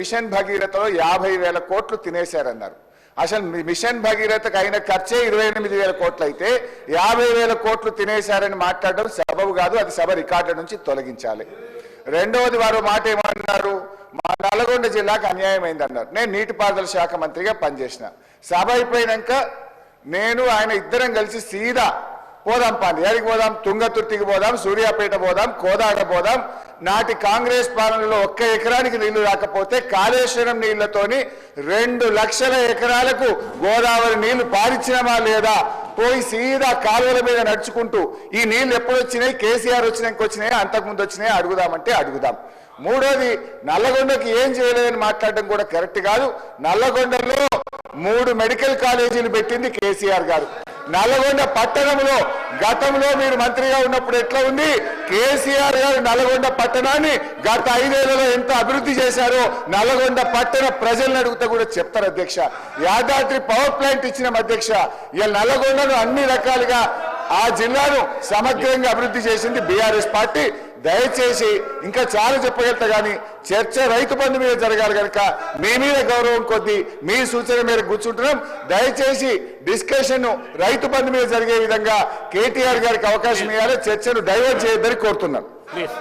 Machine భగీరథలో యాభై వేల కోట్లు తినేశారన్నారు. అసలు మిషన్ భగీరథకు అయిన ఖర్చే ఇరవై ఎనిమిది వేల కోట్లు అయితే యాభై వేల కోట్లు తినేశారని మాట్లాడడం సబబు కాదు అది సభ రికార్డు నుంచి తొలగించాలి. రెండవది వారు మాట ఏమన్నారు మా నల్గొండ జిల్లాకు అన్యాయం అయిందన్నారు నేను నీటిపారుదల శాఖ మంత్రిగా పనిచేసిన. సభ అయిపోయినాక నేను ఆయన ఇద్దరం కలిసి సీదా పోదాం పాండి ఎక్కడికి పోదాం? తుంగతుర్తికి పోదాం సూర్యాపేట పోదాం కోదాడ పోదాం నాటి కాంగ్రెస్ పాలనలో ఒక్క ఎకరానికి నీళ్ళు రాకపోతే కాళేశ్వరం నీళ్ళతోని రెండు లక్షల ఎకరాలకు గోదావరి నీళ్ళు పారిచ్చినమా లేదా? పోయి సీదా కాలువల మీద నడుచుకుంటూ ఈ నీళ్ళు ఎప్పుడు వచ్చినాయి కేసీఆర్ వచ్చినాక వచ్చినాయి? అంతకుముందు వచ్చినాయి? అడుగుదామంటే అడుగుదాం. మూడోది నల్లగొండకి ఏం చేయలేదని మాట్లాడడం కూడా కరెక్ట్ కాదు. నల్లగొండలో మూడు మెడికల్ కాలేజీలు పెట్టింది కేసీఆర్ గారు. నల్గొండ పట్టణంలో గతంలో మీరు మంత్రిగా ఉన్నప్పుడు ఎట్లా ఉంది? కేసీఆర్ గారు నల్గొండ పట్టణాన్ని గత ఐదేళ్ళలో ఎంత అభివృద్ధి చేశారో నల్గొండ పట్టణ ప్రజలను అడిగితే కూడా చెప్తారు అధ్యక్ష. యాదాద్రి పవర్ ప్లాంట్ ఇచ్చిన అధ్యక్ష. ఇలా నల్గొండను అన్ని రకాలుగా ఆ జిల్లాను సమగ్రంగా అభివృద్ధి చేసింది బీఆర్ఎస్ పార్టీ. దయచేసి ఇంకా చాలా చెప్పగలుగుతా కానీ చర్చ రైతు బంధు మీద జరగాలి కనుక మీ మీద గౌరవం కొద్దీ మీ సూచన మీద కూర్చుంటున్నాం. దయచేసి డిస్కషన్ రైతు బంధు మీద జరిగే విధంగా కేటీఆర్ గారికి అవకాశం ఇవ్వాలి. చర్చను డైవర్ట్ చేయొద్దని కోరుతున్నాం. ప్లీజ్